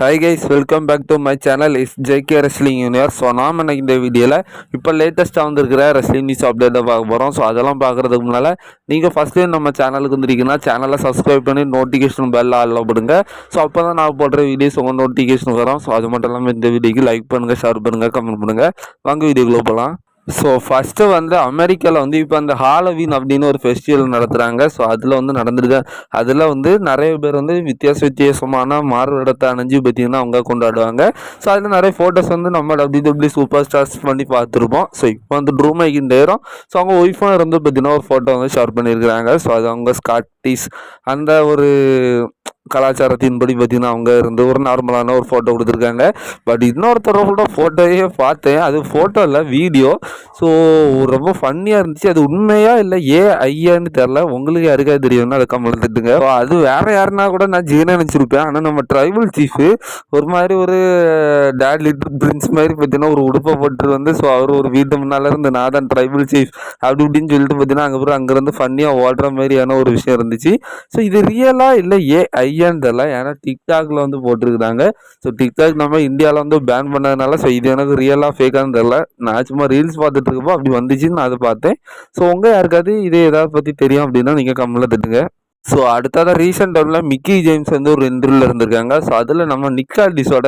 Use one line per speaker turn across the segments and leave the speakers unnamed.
Hi guys welcome back to my channel is JK wrestling junior so நாம் எனக்கு இந்த வீடியோவில் இப்போ லேட்டஸ்ட்டாக வந்திருக்கிற ரெஸ்லிங் நியூஸ் அப்டேட்டை பார்க்க போகிறோம் ஸோ அதெல்லாம் பார்க்குறதுக்கு முன்னால் நீங்கள் ஃபஸ்ட் டைம் நம்ம சேனலுக்கு வந்துருக்கீங்கன்னா சேனலை சப்ஸ்கிரைப் பண்ணி நோட்டிஃபிகேஷன் பெல் ஆளில் போடுங்க ஸோ அப்போ தான் நான் போடுற வீடியோஸ் உங்கள் நோட்டிஃபிகேஷன் வரும். ஸோ அது மட்டும் இல்லாமல் இந்த வீடியோக்கு லைக் பண்ணுங்கள் ஷேர் பண்ணுங்கள் கமெண்ட் பண்ணுங்கள் வாங்க வீடியோக்குள்ளே போகலாம் ஸோ ஃபஸ்ட்டு வந்து அமெரிக்காவில் வந்து இப்போ அந்த ஹாலோவின் அப்படின்னு ஒரு ஃபெஸ்டிவல் நடத்துகிறாங்க ஸோ அதில் வந்து நடந்துருக்கு அதில் வந்து நிறைய பேர் வந்து வித்தியாச வித்தியாசமான மாறுவிடத்தை அணிஞ்சு பார்த்திங்கன்னா அவங்க கொண்டாடுவாங்க. ஸோ அதில் நிறைய ஃபோட்டோஸ் வந்து நம்ம டபிள்யூ டபிள்யூ சூப்பர் ஸ்டார்ஸ் பண்ணி பார்த்துருப்போம். ஸோ இப்போ வந்து ட்ரூ டேரும் நேரம் ஸோ அவங்க ஒய்ஃபாக இருந்து பார்த்தீங்கன்னா ஒரு ஃபோட்டோ வந்து ஷேர் பண்ணியிருக்கிறாங்க. ஸோ அது அவங்க ஸ்காட்டிஸ் அந்த ஒரு கலாச்சாரத்தின்படி பார்த்தீங்கன்னா அவங்க இருந்து ஒரு நார்மலான ஒரு ஃபோட்டோ கொடுத்துருக்காங்க. பட் இன்னொருத்தரோட ஃபோட்டோயே பார்த்தேன். அது ஃபோட்டோ இல்லை வீடியோ ஸோ ரொம்ப ஃபன்னியாக இருந்துச்சு. அது உண்மையா இல்லை ஏ ஐயான்னு தெரில உங்களுக்கு யாருக்காவது தெரியும்னா அதை கமெண்ட் திட்டுங்க அது வேற யாருன்னா கூட நான் ஜீனா நினச்சிருப்பேன். ஆனால் நம்ம ட்ரைபல் சீஃபு ஒரு மாதிரி ஒரு டேட் லிட்டில் பிரின்ஸ் மாதிரி பார்த்தீங்கன்னா ஒரு உடுப்பை போட்டு வந்து ஸோ அவர் ஒரு வீட்டு முன்னால் இருந்து நான் தான் ட்ரைபல் சீஃப் அப்படி இப்படின்னு சொல்லிட்டு பார்த்தீங்கன்னா அங்கே அப்புறம் அங்கேருந்து ஃபன்னியாக ஓடுற மாதிரியான ஒரு விஷயம் இருந்துச்சு. ஸோ இது ரியலாக இல்லை ஏ ஐயான்னு தெரில ஏன்னா டிக்டாக்ல வந்து போட்டிருக்கிறாங்க. ஸோ டிக்டாக் நம்ம இந்தியாவில் வந்து பேன் பண்ணதுனால ஸோ இது எனக்கு ரியலாக ஃபேக்கான்னு தெரில நான் சும்மா ரீல்ஸ் பார்த்துட்டு இருக்கப்போ அப்படி வந்துச்சுன்னு நான் அதை பார்த்தேன். ஸோ உங்கள் யாருக்காவது இதே ஏதாவது பற்றி தெரியும் அப்படின்னா நீங்கள் கம்மில் திட்டுங்க. ஸோ அடுத்ததாக ரீசெண்ட் டைமில் மிக்கி ஜேம்ஸ் வந்து ஒரு இன்டர்வியூவில் இருந்திருக்காங்க. ஸோ அதில் நம்ம நிக்காடிஸோட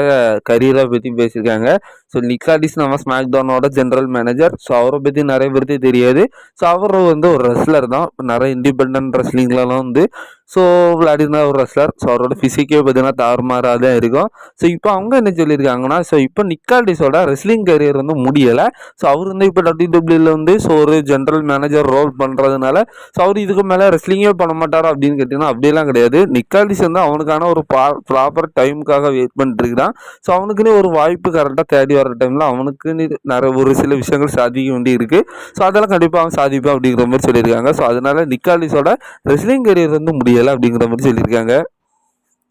கரியரை பற்றி பேசியிருக்காங்க. ஸோ நிக்காடிஸ் நம்ம ஸ்மாக் டவுனோட ஜென்ரல் மேனேஜர் ஸோ அவரை பற்றி நிறைய பேருக்கு தெரியாது. ஸோ அவர் வந்து ஒரு ரெஸ்லர் தான். நிறைய இண்டிபெண்ட் ரெஸ்லிங்லலாம் வந்து ஸோ விளையாடிருந்த ஒரு ரெஸ்லர் ஸோ அவரோட ஃபிசிக்கே பார்த்தீங்கன்னா தாறுமாறாக தான் இருக்கும். ஸோ இப்போ அவங்க என்ன சொல்லியிருக்காங்கன்னா ஸோ இப்போ நிக்கால்டிஸோட ரெஸ்லிங் கரியர் வந்து முடியலை. ஸோ அவர் வந்து இப்போ டபிள்யூடபிள்யூல வந்து ஸோ ஒரு ஜென்ரல் மேனேஜர் ரோல் பண்ணுறதுனால ஸோ அவர் இதுக்கு மேலே ரெஸ்லிங்கே பண்ண மாட்டாரா அப்படின்னு கேட்டிங்கன்னா அப்படியெல்லாம் கிடையாது. நிக்கால்டிஸ் வந்து அவனுக்கான ஒரு ப்ராப்பர் டைமுக்காக வெயிட் பண்ணிட்டுருக்கிறான். ஸோ அவனுக்குன்னு ஒரு வாய்ப்பு கரெக்டாக தேடி வர டைமில் அவனுக்குன்னு நிறைய ஒரு சில விஷயங்கள் சாதிக்க வேண்டி இருக்குது ஸோ அதெல்லாம் கண்டிப்பாக அவன் சாதிப்பான் அப்படிங்கிற மாதிரி சொல்லியிருக்காங்க. ஸோ அதனால நிக்கால்டிஸோட ரெஸ்லிங் கரியர் வந்து முடியலை அப்படிங்கிற மாதிரி சொல்லியிருக்காங்க.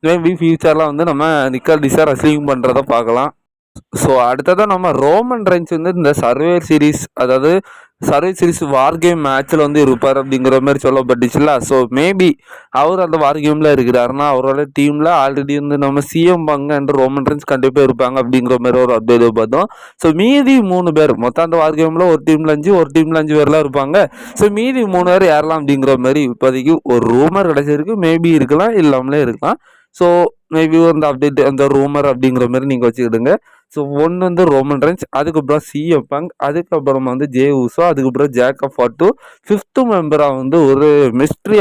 மேபி ஃபியூச்சரில் வந்து நம்ம நிக்கா நிக்காலிஸாக ரெஸ்லிங் பண்ணுறத பார்க்கலாம். ஸோ அடுத்ததாக நம்ம ரோமன் ரைன்ஸ் வந்து இந்த சர்வே சீரிஸ் அதாவது சர்வே சீரிஸ் வார் கேம் மேட்ச்சில் வந்து இருப்பார் அப்படிங்கிற மாதிரி சொல்லப்பட்டுச்சுல ஸோ மேபி அவர் அந்த வார் கேமில் இருக்கிறாருன்னா அவரோட டீமில் ஆல்ரெடி வந்து நம்ம சிஎம் பங்கன்ற ரோமன் ரைன்ஸ் கண்டிப்பாக இருப்பாங்க அப்படிங்கிற மாதிரி ஒரு அப்டேட் பார்த்தோம். ஸோ மீதி மூணு பேர் மொத்தம் அந்த வார் கேமில் ஒரு டீமில் அஞ்சு ஒரு டீமில் அஞ்சு பேர்லாம் இருப்பாங்க. ஸோ மீதி மூணு பேர் ஏறலாம் அப்படிங்கிற மாதிரி இப்போதைக்கு ஒரு ரூமர் கிடச்சிருக்கு. மேபி இருக்கலாம் இல்லாமலே இருக்கலாம். ஸோ மேபி அந்த அப்டேட் அந்த ரூமர் அப்படிங்கிற மாதிரி நீங்கள் வச்சுக்கிடுங்க. ஸோ ஒன்று வந்து ரோமன் ரெஞ்ச் அதுக்கப்புறம் சிஎம் பங்க் அதுக்கப்புறமா வந்து ஜே ஊசோ அதுக்கப்புறம் ஜேக்கப் ஃபாட்டு ஃபிஃப்த்து மெம்பராக வந்து ஒரு மிஸ்ட்ரி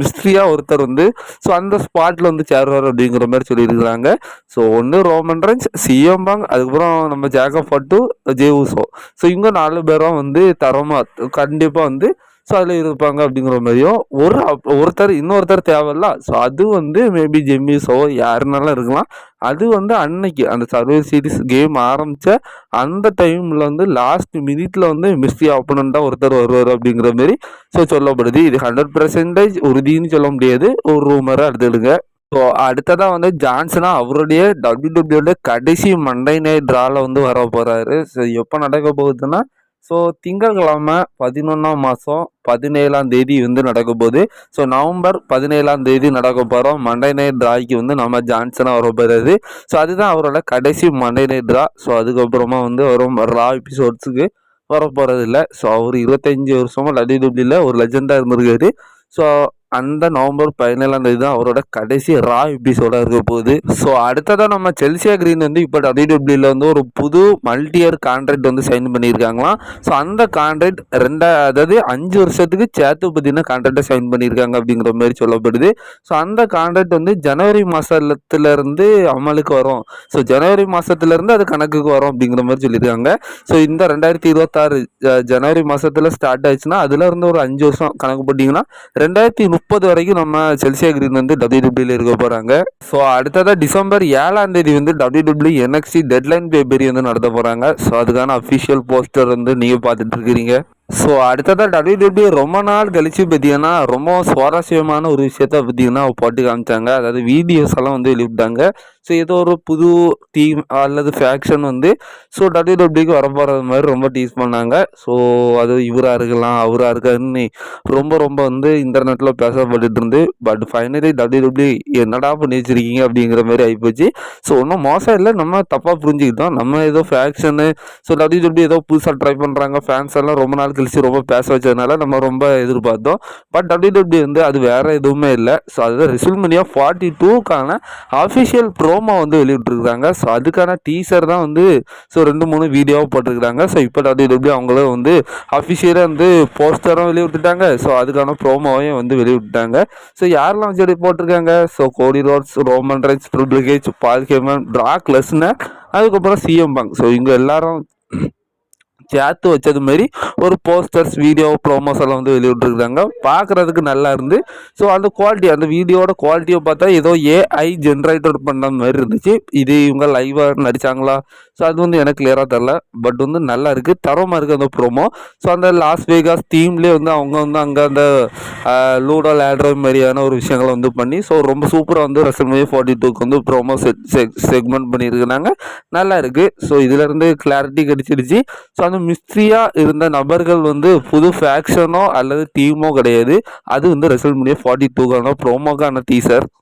மிஸ்ட்ரியாக ஒருத்தர் வந்து ஸோ அந்த ஸ்பாட்டில் வந்து சேர்வார் அப்படிங்கிற மாதிரி சொல்லியிருக்கிறாங்க. ஸோ ஒன்று ரோமன் ரெஞ்ச் சிஎம் பங்க் அதுக்கப்புறம் நம்ம Jacob Fatu Jey Uso so இவங்க நாலு பேரும் வந்து தரமாக கண்டிப்பாக வந்து ஸோ அதில் இருப்பாங்க அப்படிங்கிற மாதிரியும் ஒரு அப்- ஒருத்தர் இன்னொருத்தர் தேவையில்ல. ஸோ அது வந்து மேபி ஜெம்மிஸோ யாருனாலும் இருக்கலாம். அது வந்து அன்னைக்கு அந்த சர்வே சீரிஸ் கேம் ஆரம்பித்த அந்த டைமில் வந்து லாஸ்ட் மினிட்ல வந்து மிஸ்டி ஆப்பனண்ட்டாக ஒருத்தர் வருவார் அப்படிங்கிற மாதிரி ஸோ சொல்லப்படுது. இது ஹண்ட்ரட் பர்சன்டேஜ் உறுதின்னு சொல்ல முடியாது. ஒரு ரூமரை எடுத்துடுங்க. ஸோ அடுத்ததாக வந்து ஜான்சனா அவருடைய டபிள்யூடபிள்யூட கடைசி மண்டை நைட் ட்ராவில் வந்து வர போகிறாரு ஸோ எப்போ நடக்க போகுதுன்னா ஸோ திங்கட்கிழமை பதினொன்றாம் மாதம் பதினேழாம் தேதி வந்து நடக்க போகுது. ஸோ நவம்பர் பதினேழாம் தேதி நடக்க போகிறோம் மண்டே நைட் ட்ராய்க்கு வந்து நம்ம ஜான்சனாக வர போகிறது ஸோ அதுதான் அவரோட கடைசி மண்டே நைட் ட்ரா ஸோ அதுக்கப்புறமா வந்து வரும் ரா எபிசோட்ஸுக்கு வர போகிறது இல்லை ஸோ அவர் இருபத்தஞ்சி வருஷமாக டபிள்யூடபிள்யூல ஒரு லெஜெண்டாக இருந்திருக்காரு. ஸோ அந்த நவம்பர் பதினேழாம் தேதி தான் அவரோட கடைசி ரா எபிசோடாக இருக்க போகுது. ஸோ அடுத்ததாக நம்ம செல்சியா கிரீன் வந்து இப்போ டபிள்யூடபிள்யூல வந்து ஒரு புது மல்டி இயர் கான்ட்ராக்ட் வந்து சைன் பண்ணியிருக்காங்களாம் ஸோ அந்த கான்ட்ராக்ட் ரெண்டா அதாவது அஞ்சு வருஷத்துக்கு சேர்த்து பார்த்தீங்கன்னா கான்ட்ராக்டை சைன் பண்ணியிருக்காங்க அப்படிங்கிற மாதிரி சொல்லப்படுது. ஸோ அந்த கான்ட்ராக்ட் வந்து ஜனவரி மாதத்துலேருந்து அமலுக்கு வரும். ஸோ ஜனவரி மாதத்துலேருந்து அது கணக்குக்கு வரும் அப்படிங்கிற மாதிரி சொல்லியிருக்காங்க. ஸோ இந்த ரெண்டாயிரத்தி இருபத்தாறு ஜனவரி மாதத்தில் ஸ்டார்ட் ஆயிடுச்சுன்னா அதில் இருந்து ஒரு அஞ்சு வருஷம் கணக்கு போட்டிங்கன்னா ரெண்டாயிரத்தி முப்பது முப்பது வரைக்கும் நம்ம செல்சியா கிரீன் வந்து டபிள்யூடபிள்யூல இருக்க போறாங்க. ஸோ அடுத்ததாக டிசம்பர் ஏழாம் தேதி வந்து டபிள்யூடபிள்யூ என்எக்சி டெட்லைன் பேபரி வந்து நடத்த போறாங்க. ஸோ அதுக்கான அஃபிஷியல் போஸ்டர் வந்து நீங்க பார்த்துட்டு இருக்கிறீங்க. ஸோ அடுத்ததாக டபிள்யூடபிள்யூ ரொம்ப நாள் கழிச்சு பார்த்தீங்கன்னா ரொம்ப சுவாரஸ்யமான ஒரு விஷயத்த பார்த்தீங்கன்னா போட்டு காமிச்சாங்க. அதாவது வீடியோஸ் எல்லாம் வந்து வெளியிட்டாங்க. ஸோ ஏதோ ஒரு புது டீம் அல்லது ஃபேக்ஷன் வந்து ஸோ டபிள்யூடபிள்யூக்கு வரப்போகிறது மாதிரி ரொம்ப டீஸ் பண்ணாங்க. ஸோ அது இவராக இருக்கலாம் அவராக இருக்காருன்னு ரொம்ப ரொம்ப வந்து இன்டர்நெட்டில் பேசப்பட்டுட்டு இருந்து பட் ஃபைனலி டபிள்யூடபிள்யூ என்னடா பண்ணி வச்சிருக்கீங்க அப்படிங்கிற மாதிரி ஆகிப்போச்சு ஸோ ஒன்றும் மோசம் இல்லை. நம்ம தப்பாக புரிஞ்சுக்கிட்டோம். நம்ம ஏதோ ஃபேக்ஷனு ஸோ டபிள்யூடபிள்யூ ஏதோ புதுசாக ட்ரை பண்ணுறாங்க ஃபேன்ஸ் எல்லாம் ரொம்ப நாள் கழிச்சு ரொம்ப பேச வச்சதுனால நம்ம ரொம்ப எதிர்பார்த்தோம். பட் டபிள்யூடபிள்யூ வந்து அது வேறு எதுவுமே இல்லை. ஸோ அதுதான் ரிசல்மனியா ஃபார்ட்டி டூக்கான அஃபிஷியல் ப்ரோமோ வந்து வெளியிட்டிருக்காங்க. ஸோ அதுக்கான டீசர் தான் வந்து ஸோ ரெண்டு மூணு வீடியோவும் போட்டிருக்காங்க. ஸோ இப்போ டபிள்யூடபிள்யூ அவங்களும் வந்து அஃபிஷியலாக வந்து போஸ்டரும் வெளியிட்டுட்டாங்க. ஸோ அதுக்கான ப்ரோமோவையும் வந்து வெளியிட்டாங்க ஸோ யாரெல்லாம் வச்சு போட்டிருக்காங்க? So Cody Rhodes Roman Reigns Triple H Paul Heyman Brock Lesnar அதுக்கப்புறம் சிஎம் பங்க் ஸோ இவங்க எல்லாரும் சேர்த்து வச்சது மாரி ஒரு போஸ்டர்ஸ் வீடியோ ப்ரோமோஸ் எல்லாம் வந்து வெளியிட்ருக்குறாங்க பார்க்குறதுக்கு நல்லா இருந்து ஸோ அந்த குவாலிட்டி அந்த வீடியோட குவாலிட்டியை பார்த்தா ஏதோ ஏஐ ஜென்ரேட்டர் பண்ண மாதிரி இருந்துச்சு. இது இவங்க லைவாக நடித்தாங்களா ஸோ அது வந்து எனக்கு கிளியராக தெரில பட் வந்து நல்லா இருக்குது தரமாக இருக்குது அந்த ப்ரோமோ ஸோ அந்த லாஸ் வேகாஸ் தீம்லேயே வந்து அவங்க வந்து அங்கே அந்த லூடோ லேட்ரோ மாதிரியான ஒரு விஷயங்களை வந்து பண்ணி ஸோ ரொம்ப சூப்பராக வந்து ரசல்மே ஃபார்ட்டி டூக்கு வந்து ப்ரோமோ செக் செக்மெண்ட் பண்ணியிருக்கிறாங்க. நல்லா இருக்குது ஸோ இதிலேருந்து கிளாரிட்டி கிடச்சிடுச்சு ஸோ அந்த மிஸ்ட்ரியாக இருந்த நபர்கள் வந்து புது ஃபேக்ஷனோ அல்லது டீமோ கிடையாது. அது வந்து ரெசல்ட் மீடியா ஃபார்ட்டி டூக்கான ப்ரோமோக்கான டீசர்